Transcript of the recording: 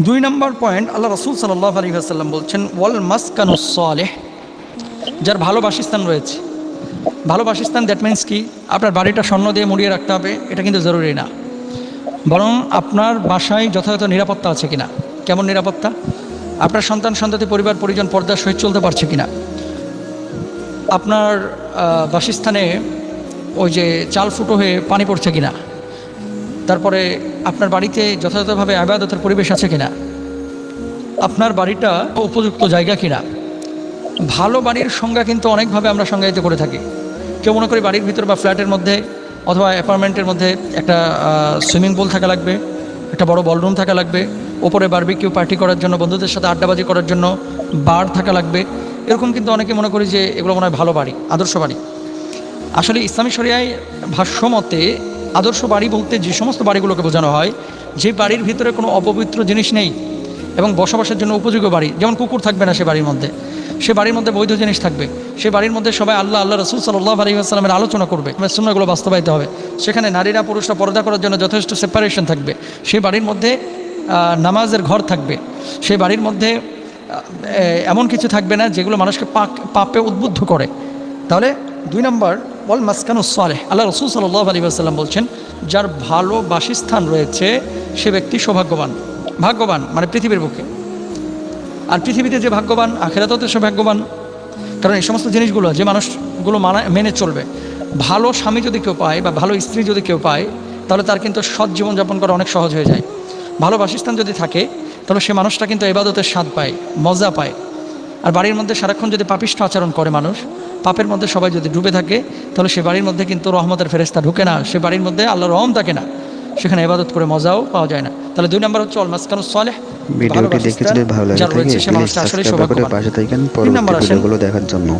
দুই নম্বর পয়েন্ট আল্লাহ রসুল সাল্লাহ আলী আসাল্লাম বলছেন, ওয়াল মাসকানুসলেহ যার ভালো বাসস্থান রয়েছে। ভালো বাসস্থান দ্যাট মিন্স কি? আপনার বাড়িটা স্বর্ণ দিয়ে মুড়িয়ে রাখতে হবে, এটা কিন্তু জরুরি না। বরং আপনার বাসায় যথাযথ নিরাপত্তা আছে কিনা? কেমন নিরাপত্তা? আপনার সন্তান, সন্ততি, পরিবার, পরিজন পর্দার সহিত চলতে পারছে কিনা? আপনার বাসস্থানে ওই যে চাল ফুটো হয়ে পানি পড়ছে কিনা? তারপরে আপনার বাড়িতে যথাযথভাবে আবাদতের পরিবেশ আছে কিনা? আপনার বাড়িটা উপযুক্ত জায়গা কিনা? ভালো বাড়ির সংজ্ঞা কিন্তু অনেকভাবে আমরা সংজ্ঞায়িত করে থাকি। কেউ মনে করি বাড়ির ভিতর বা ফ্ল্যাটের মধ্যে অথবা অ্যাপার্টমেন্টের মধ্যে একটা সুইমিং পুল থাকা লাগবে, একটা বড় বলরুম থাকা লাগবে, ওপরে বারবিকিউ পার্টি করার জন্য, বন্ধুদের সাথে আড্ডাবাজি করার জন্য বার থাকা লাগবে। এরকম কিন্তু অনেকে মনে করি যে এগুলো মনে হয় ভালো বাড়ি, আদর্শ বাড়ি। আসলে ইসলামী শরিয়ায় ভাষ্যমতে আদর্শ বাড়ি বলতে যে সমস্ত বাড়িগুলোকে বোঝানো হয়, যে বাড়ির ভিতরে কোনো অপবিত্র জিনিস নেই এবং বসবাসের জন্য উপযোগী বাড়ি, যেমন কুকুর থাকবে না সে বাড়ির মধ্যে। সে বাড়ির মধ্যে বৈধ জিনিস থাকবে। সে বাড়ির মধ্যে সবাই আল্লাহ আল্লাহ রসুল সাল্লাহ আলী আসসালামের আলোচনা করবে। সুন্নাগুলো বাস্তবায়িত হবে। সেখানে নারীরা পুরুষরা পর্দা করার জন্য যথেষ্ট সেপারেশন থাকবে। সেই বাড়ির মধ্যে নামাজের ঘর থাকবে। সেই বাড়ির মধ্যে এমন কিছু থাকবে না যেগুলো মানুষকে পাক, পাপে উদ্বুদ্ধ করে। তাহলে দুই নম্বর বল মাসকানুস সালেহ। আল্লাহ রসুল সাল্লাহ আলী আসাল্লাম বলছেন, যার ভালো বাসস্থান রয়েছে, সে ব্যক্তি সৌভাগ্যবান। ভাগ্যবান মানে পৃথিবীর বুকে। আর পৃথিবীতে যে ভাগ্যবান, আখেরাতেও তো সে ভাগ্যবান। কারণ এই সমস্ত জিনিসগুলো, যে মানুষগুলো মানা, মেনে চলবে। ভালো স্বামী যদি কেউ পায় বা ভালো স্ত্রী যদি কেউ পায়, তাহলে তার কিন্তু সৎ জীবনযাপন করা অনেক সহজ হয়ে যায়। ভালো বাসস্থান যদি থাকে, তাহলে সে মানুষটা কিন্তু এবাদতের স্বাদ পায়, মজা পায়। আর বাড়ির মধ্যে সারাক্ষণ যদি পাপিষ্ঠ আচরণ করে মানুষ পাপের মধ্যে সবাই যদি ডুবে থাকে তাহলে সে বাড়ির মধ্যে কিন্তু রহমতের ফেরেস্তা ঢুকে না সে বাড়ির মধ্যে আল্লাহ রহম থাকে না। সেখানে এবাদত করে মজাও পাওয়া যায় না। তাহলে দুই নম্বর হচ্ছে অলমাসকানুস সালেহ। ভিডিওটি দেখে যদি ভালো লাগে সে মানুষটা আসলে সৌভাগ্যবান। তিন নম্বর পরবর্তী আসেন ভিডিওগুলো দেখার জন্য।